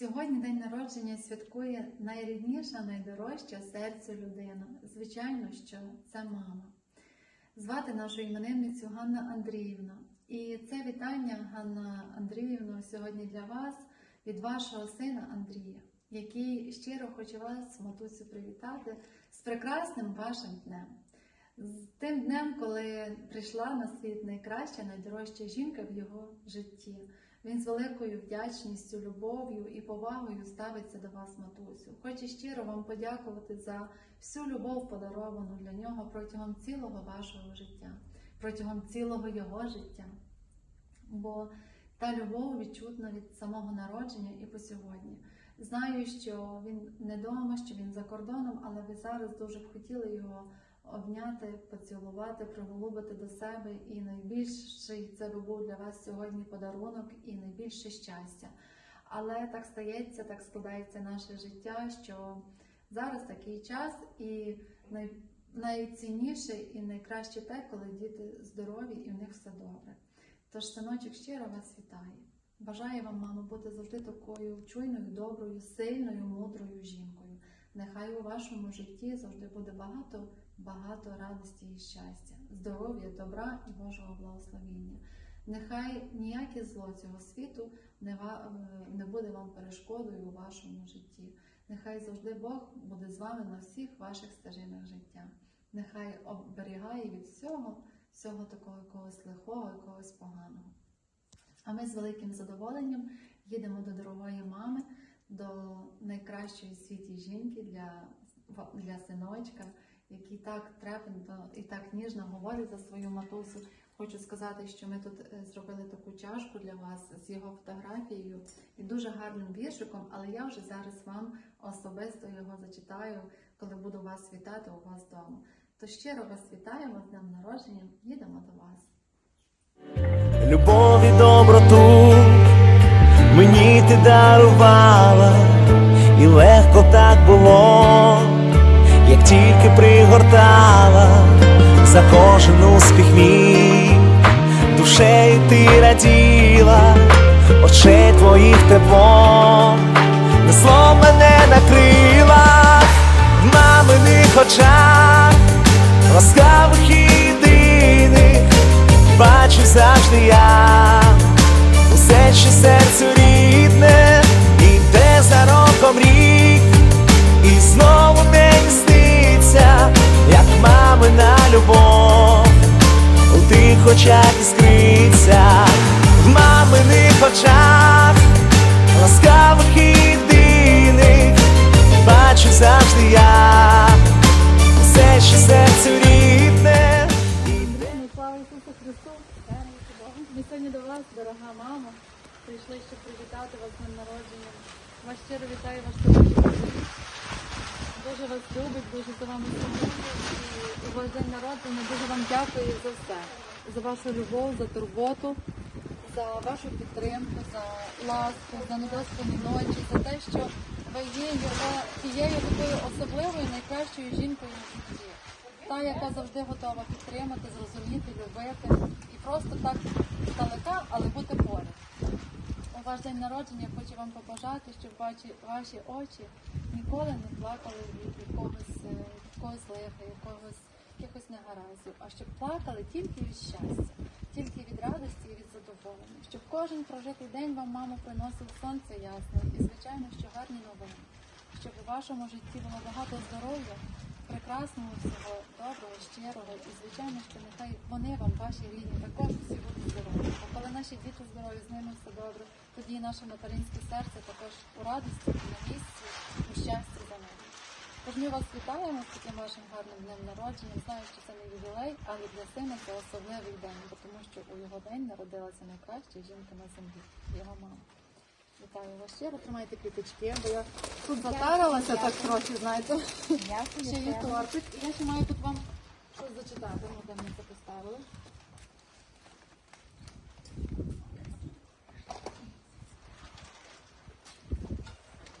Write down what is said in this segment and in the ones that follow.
Сьогодні день народження святкує найрідніша, найдорожча серцю людина. Звичайно, що це мама. Звати нашу іменинницю Ганна Андріївна. І це вітання, Ганна Андріївна, сьогодні для вас від вашого сина Андрія, який щиро хоче вас, матусю, привітати з прекрасним вашим днем. З тим днем, коли прийшла на світ найкраща, найдорожча жінка в його житті. Він з великою вдячністю, любов'ю і повагою ставиться до вас, матусю. Хоче щиро вам подякувати за всю любов, подаровану для нього протягом цілого вашого життя, протягом цілого його життя. Бо та любов відчутна від самого народження і по сьогодні. Знаю, що він не вдома, що він за кордоном, але ви зараз дуже б хотіли його обняти, поцілувати, приголубити до себе. І найбільший це би був для вас сьогодні подарунок і найбільше щастя. Але так стається, так складається наше життя, що зараз такий час, і най... найцінніше і найкраще те, коли діти здорові і в них все добре. Тож, синочок, щиро вас вітає. Бажаю вам, мамо, бути завжди такою чуйною, доброю, сильною, мудрою жінкою. Нехай у вашому житті завжди буде багато, багато радості і щастя, здоров'я, добра і Божого благословіння. Нехай ніяке зло цього світу не, е, не буде вам перешкодою у вашому житті. Нехай завжди Бог буде з вами на всіх ваших стежинах життя. Нехай оберігає від всього, всього такого якогось лихого, якогось поганого. А ми з великим задоволенням їдемо до дорогої мами, до найкращої в світі жінки для, для синочка, який так трепетно і так ніжно говорить за свою матусю. Хочу сказати, що ми тут е, зробили таку чашку для вас з його фотографією і дуже гарним віршиком, але я вже зараз вам особисто його зачитаю, коли буду вас вітати у вас вдома. То щиро вас вітаємо з днем народження, їдемо до вас. Ти дарувала, і легко так було, як тільки пригортала. За кожен успіх мій, душею ти раділа, очей твоїх тепло, несло мене очах, ласкавих єдиних, бачу завжди я, усе, що серцю рідне. Ну, Слава Ісусу Христу! Ми сьогодні до вас, дорога мама, прийшли, щоб привітати вас з днем народження. Вас щиро вітаю синочок. Дуже вас любить, дуже за вами сумує. І ваш день народження дуже вам дякую за все. За вашу любов, за турботу, за вашу підтримку, за ласку, за недоспані ночі, за те, що ви є тією такою особливою, найкращою жінкою в житті та, яка завжди готова підтримати, зрозуміти, любити і просто так здалека, але бути поряд. У ваш день народження хочу вам побажати, щоб ваші, очі ніколи не плакали від якогось, е, якогось лиха, якогось якихось негараздів, а щоб плакали тільки від щастя, тільки від радості і від задоволення, щоб кожен прожитий день вам, мамо, приносив сонце ясне і, звичайно, що гарні новини, щоб у вашому житті було багато здоров'я, прекрасного всього, доброго, щирого і, звичайно, що нехай вони вам, ваші рідні, також всі будуть здорові. Бо коли наші діти здорові, з ними все добре, тоді і наше материнське серце також у радості, на місці, у щасті за ними. Тож ми вас вітаємо з таким вашим гарним днем народження. Знаю, що це не ювілей, але для сина це особливий день, тому що у його день народилася найкраща жінка на землі, його мама. Вітаю вас щиро, тримайте квіточки, бо я тут затарилася так трохи, знаєте. Ще є тортик. І я ще маю тут вам щось зачитати, ми ми це поставили.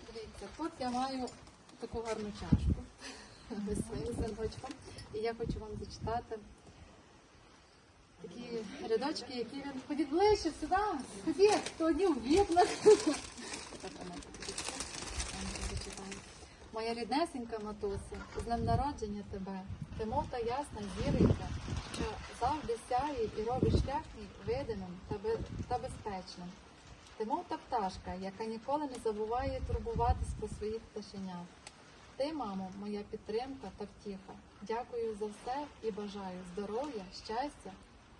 Дивіться, тут я маю таку гарну чашку з своїм синочком. І я хочу вам зачитати такі рядочки, які він ходіть ближче сюди. Ходіть, то одні в вікна. Так, вона тут Моя ріднесенька матуся, з днем народження тебе, ти мов та ясна зіронька, що завжди сяє і робить шлях видимим та безпечним. Ти мов та пташка, яка ніколи не забуває турбуватись про своїх пташенят. Ти, мамо, моя підтримка та втіха. Дякую за все і бажаю здоров'я, щастя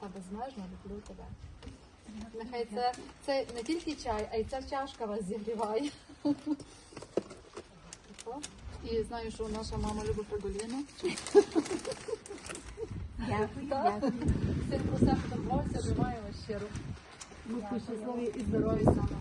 та безмежно люблю тебе. Нехай це, це не тільки чай, а й ця чашка вас зігріває. І знаю, що наша мама любить фрагуліну. Дякую. Син про себе турбувався, тримаю вас щиро. Будьте щасливі І здоров'я самого.